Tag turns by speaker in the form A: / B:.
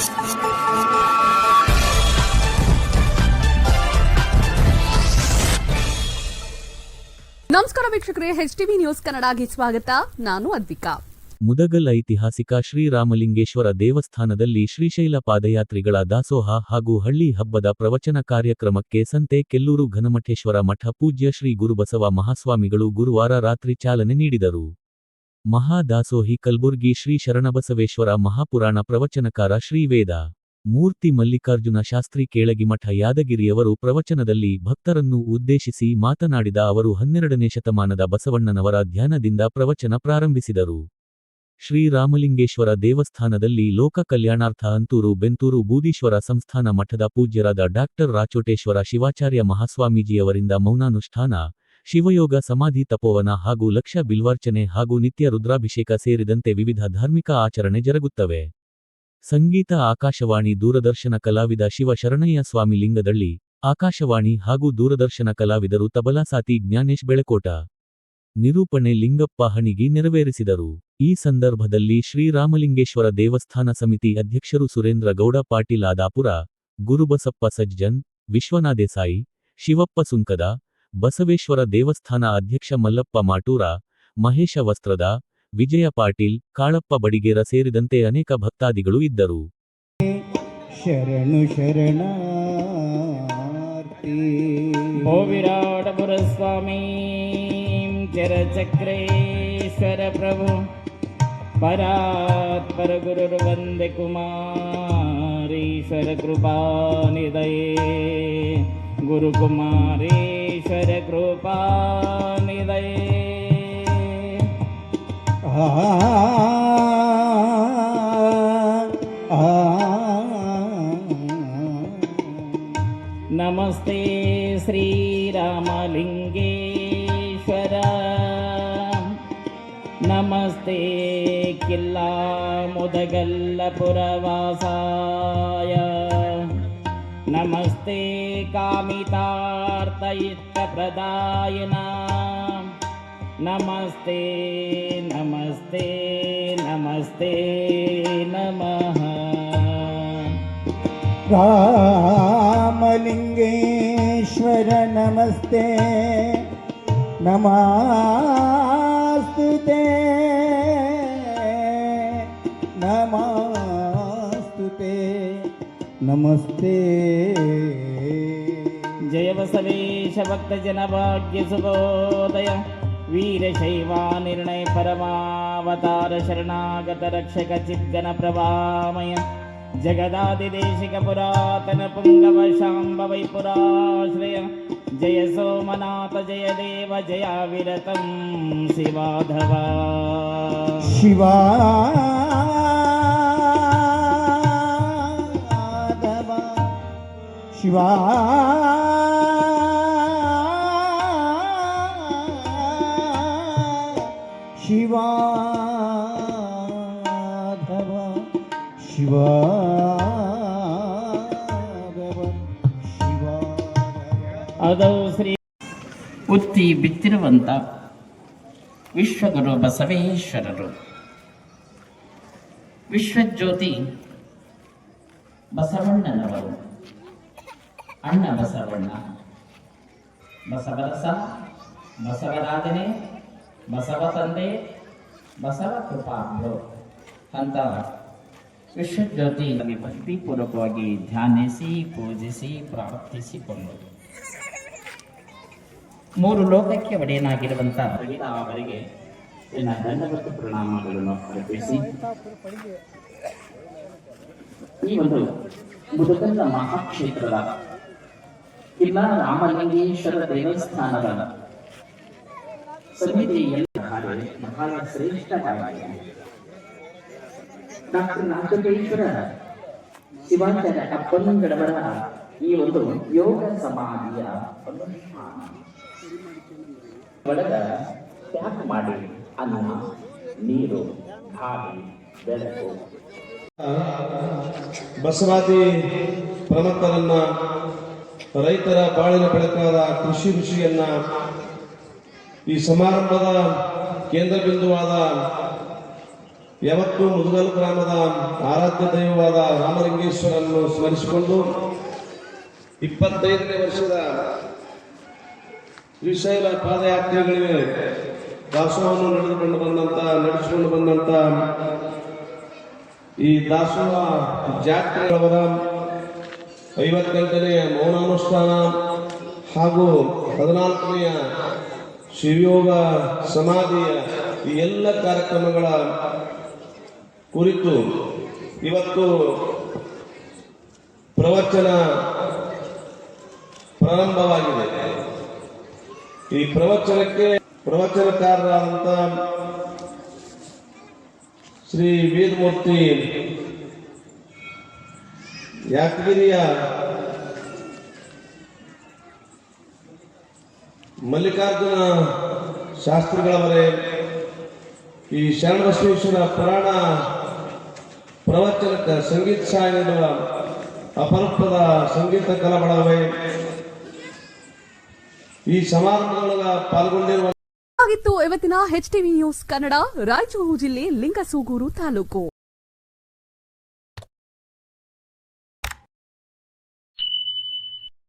A: ನಮಸ್ಕಾರ ವೀಕ್ಷಕರೇ H TV news ಕನ್ನಡಗೆ ಸ್ವಾಗತ. ನಾನು ಅದ್ವಿಕಾ.
B: ಮುದಗಲ್ ಐತಿಹಾಸಿಕ ಶ್ರೀರಾಮಲಿಂಗೇಶ್ವರ ದೇವಸ್ಥಾನದಲ್ಲಿ ಶ್ರೀಶೈಲ ಪಾದಯಾತ್ರಿಗಳ ದಾಸೋಹ ಹಾಗೂ ಹಳ್ಳಿ ಹಬ್ಬದ ಪ್ರವಚನ ಕಾರ್ಯಕ್ರಮಕ್ಕೆ ಸಂತೆ ಕೆಲ್ಲೂರು ಘನಮಠೇಶ್ವರ ಮಠ ಪೂಜ್ಯ ಶ್ರೀ ಗುರುಬಸವ ಮಹಾಸ್ವಾಮಿಗಳು ಗುರುವಾರ ರಾತ್ರಿ ಚಾಲನೆ ನೀಡಿದರು. ಮಹಾದಾಸೋಹಿ ಕಲ್ಬುರ್ಗಿ ಶ್ರೀ ಶರಣಬಸವೇಶ್ವರ ಮಹಾಪುರಾಣ ಪ್ರವಚನಕಾರ ಶ್ರೀ ವೇದ. ಮೂರ್ತಿ ಮಲ್ಲಿಕಾರ್ಜುನ ಶಾಸ್ತ್ರಿ ಕೇಳಗಿಮಠ ಯಾದಗಿರಿಯವರು ಪ್ರವಚನದಲ್ಲಿ ಭಕ್ತರನ್ನು ಉದ್ದೇಶಿಸಿ ಮಾತನಾಡಿದ ಅವರು ಹನ್ನೆರಡನೇ ಶತಮಾನದ ಬಸವಣ್ಣನವರ ಧ್ಯಾನದಿಂದ ಪ್ರವಚನ ಪ್ರಾರಂಭಿಸಿದರು. ಶ್ರೀರಾಮಲಿಂಗೇಶ್ವರ ದೇವಸ್ಥಾನದಲ್ಲಿ ಲೋಕ ಕಲ್ಯಾಣಾರ್ಥ ಅಂತೂರು ಬೆಂತೂರು ಬೂದೀಶ್ವರ ಸಂಸ್ಥಾನ ಮಠದ ಪೂಜ್ಯರಾದ ಡಾಕ್ಟರ್ ರಾಚೋಟೇಶ್ವರ ಶಿವಾಚಾರ್ಯ ಮಹಾಸ್ವಾಮೀಜಿಯವರಿಂದ ಮೌನಾನುಷ್ಠಾನ ಶಿವಯೋಗ, ಸಮಾಧಿ, ತಪೋವನ ಹಾಗೂ ಲಕ್ಷ ಬಿಲ್ವಾರ್ಚನೆ ಹಾಗೂ ನಿತ್ಯ ರುದ್ರಾಭಿಷೇಕ ಸೇರಿದಂತೆ ವಿವಿಧ ಧಾರ್ಮಿಕ ಆಚರಣೆ ಜರುಗುತ್ತವೆ. ಸಂಗೀತ, ಆಕಾಶವಾಣಿ, ದೂರದರ್ಶನ ಕಲಾವಿದ ಶಿವ ಶರಣಯ್ಯ ಸ್ವಾಮಿ ಲಿಂಗದಳ್ಳಿ, ಆಕಾಶವಾಣಿ ಹಾಗೂ ದೂರದರ್ಶನ ಕಲಾವಿದರು ತಬಲಾಸಾತಿ ಜ್ಞಾನೇಶ್ ಬೆಳಕೋಟ. ನಿರೂಪಣೆ ಲಿಂಗಪ್ಪ ಹಣಿಗಿ ನೆರವೇರಿಸಿದರು. ಈ ಸಂದರ್ಭದಲ್ಲಿ ಶ್ರೀರಾಮಲಿಂಗೇಶ್ವರ ದೇವಸ್ಥಾನ ಸಮಿತಿ ಅಧ್ಯಕ್ಷರು ಸುರೇಂದ್ರ ಗೌಡ, ಪಾಟೀಲ್ ಆದಾಪುರ, ಗುರುಬಸಪ್ಪ ಸಜ್ಜನ್ ವಿಶ್ವನಾಥೇಸಾಯಿ ಶಿವಪ್ಪ ಸುಂಕದ ಬಸವೇಶ್ವರ ದೇವಸ್ಥಾನ ಅಧ್ಯಕ್ಷ ಮಲ್ಲಪ್ಪ ಮಾಟೂರ ಮಹೇಶ ವಸ್ತ್ರದ ವಿಜಯ ಪಾಟೀಲ್ ಕಾಳಪ್ಪ ಬಡಿಗೇರ ಸೇರಿದಂತೆ ಅನೇಕ ಭಕ್ತಾದಿಗಳು ಇದ್ದರು.
C: ಶರಣು ಸ್ವಾಮಿ
D: ಚರಚಕ್ರೇಶ್ವರ ಪ್ರಭು ಪರಾತ್ ಗುರುರು ವಂದೆ ಕುಮಾರೀಶ್ವರ ಕೃಪಾ ನಿಧಯೇ. ಗುರುಕುಮಾರೇ कृपानिदये
C: ಆ ಆ,
D: नमस्ते श्रीरामलिङ्गेश्वर नमस्ते कामितार्तयित्तप्रदायिनां नमस्ते नमस्ते नमस्ते नमः। रामलिङ्गेश्वर नमस्ते। नमास्तु। ते
C: नमास्तु। ते నమస్తే. జయ బసవేశ
D: భక్త జన భాగ్య శుభోదయ వీరశైవా నిర్ణయ పరమావతార శరణాగత రక్షక చిద్గన ప్రభామయ జగదాదిదేశిక పురాతన పుంగవ శాంబవై పురాశ్రయ జయ సోమనాథ జయ దేవ జయ విరతం శివాధవా.
C: శివా ಶಿವಾ. ಶಿವ ಶಿವ
D: ಅದು ಶ್ರೀ ಉತ್ತಿ ಬಿತ್ತಿರುವಂತ ವಿಶ್ವಗುರು ಬಸವೇಶ್ವರರು. ವಿಶ್ವಜ್ಯೋತಿ ಬಸವಣ್ಣನವರು. ಅಣ್ಣ ಬಸವಣ್ಣ. ಬಸವರಸ ಬಸವರಾಧನೆ ಬಸವ ತಂದೆ, ಬಸವ ಕೃಪಾಭ್ರು ಅಂತ ವಿಶ್ವಜ್ಯೋತಿ ಭಕ್ತಿಪೂರ್ವಕವಾಗಿ ಧ್ಯಾನಿಸಿ, ಪೂಜಿಸಿ, ಪ್ರಾರ್ಥಿಸಿಕೊಂಡು. ಮೂರು ಲೋಕಕ್ಕೆ ಒಡೆಯನಾಗಿರುವಂತ ಅವರಿಗೆ ಪರಿಣಾಮಗಳನ್ನು ಅರ್ಪಿಸಿ. ಈ ಒಂದು ಮಹಾಕ್ಷೇತ್ರದ ಇಲ್ಲ ರಾಮಲಿಂಗೇಶ್ವರ ದೇವಸ್ಥಾನದ ಸಮಿತಿಯಲ್ಲಿ ಬಹಳ ಶ್ರೇಷ್ಠವಾಗಿ ಡಾಕ್ಟರ್ ರಾಜಕೇಶ್ವರ ಶಿವಾಚಾರ್ಯ ಅಪ್ಪನಗಡವರ ಈ ಒಂದು ಯೋಗ ಸಮಾಧಿಯ ಒಳಗ ತ್ಯಾಗ ಮಾಡಿ ಅನ್ನ ನೀರು ಗಾಳಿ ಬೆಳಕು.
E: ಬಸವಾದಿ ಪ್ರಮುಖರನ್ನ ರೈತರ ಬಾಳಿನ ಬೆಳಕಾದ ಕೃಷಿ ಋಷಿಯನ್ನ ಈ ಸಮಾರಂಭದ ಕೇಂದ್ರ ಬಿಂದುವಾದ ಯಾವತ್ತು ಮುದುಗಲ್ ಗ್ರಾಮದ ಆರಾಧ್ಯ ದೈವವಾದ ರಾಮಲಿಂಗೇಶ್ವರನ್ನು ಸ್ಮರಿಸಿಕೊಂಡು ಇಪ್ಪತ್ತೈದನೇ ವರ್ಷದ ಶ್ರೀಶೈಲ ಪಾದಯಾತ್ರೆಗಳಿಗೆ ದಾಸೋಹವನ್ನು ನಡೆದುಕೊಂಡು ಬಂದಂತ, ನಡೆಸಿಕೊಂಡು ಬಂದಂತ ಈ ದಾಸೋಹ ಜಾತ್ರೆಯವರ ಐವತ್ತೆಂಟನೆಯ ಮೌನಾನುಷ್ಠಾನ ಹಾಗೂ ಹದಿನಾಲ್ಕನೆಯ ಶಿವಯೋಗ ಸಮಾಧಿಯ ಈ ಎಲ್ಲ ಕಾರ್ಯಕ್ರಮಗಳ ಕುರಿತು ಇವತ್ತು ಪ್ರವಚನ ಪ್ರಾರಂಭವಾಗಿದೆ. ಈ ಪ್ರವಚನಕ್ಕೆ ಪ್ರವಚನಕಾರರಾದಂಥ ಶ್ರೀ ವೇದಮೂರ್ತಿ ಯಾದಗಿರಿಯ ಮಲ್ಲಿಕಾರ್ಜುನ ಶಾಸ್ತ್ರಿಗಳವರೇ ಈ ಶರಣಬಸವೇಶ್ವರ ಪುರಾಣ ಪ್ರವಚನಕ್ಕೆ ಸಂಗೀತ ಸಹಾಯ ನೀಡುವ ಅಪರೂಪದ ಸಂಗೀತ ಕಲಾಬಳವೇ. ಈ ಸಮಾರಂಭದೊಳಗ ಪಾಲ್ಗೊಂಡಿರುವ
A: ಇವತ್ತಿನ H TV news Kannada, Raichur ಜಿಲ್ಲೆ ಲಿಂಗಸೂಗೂರು ತಾಲೂಕು.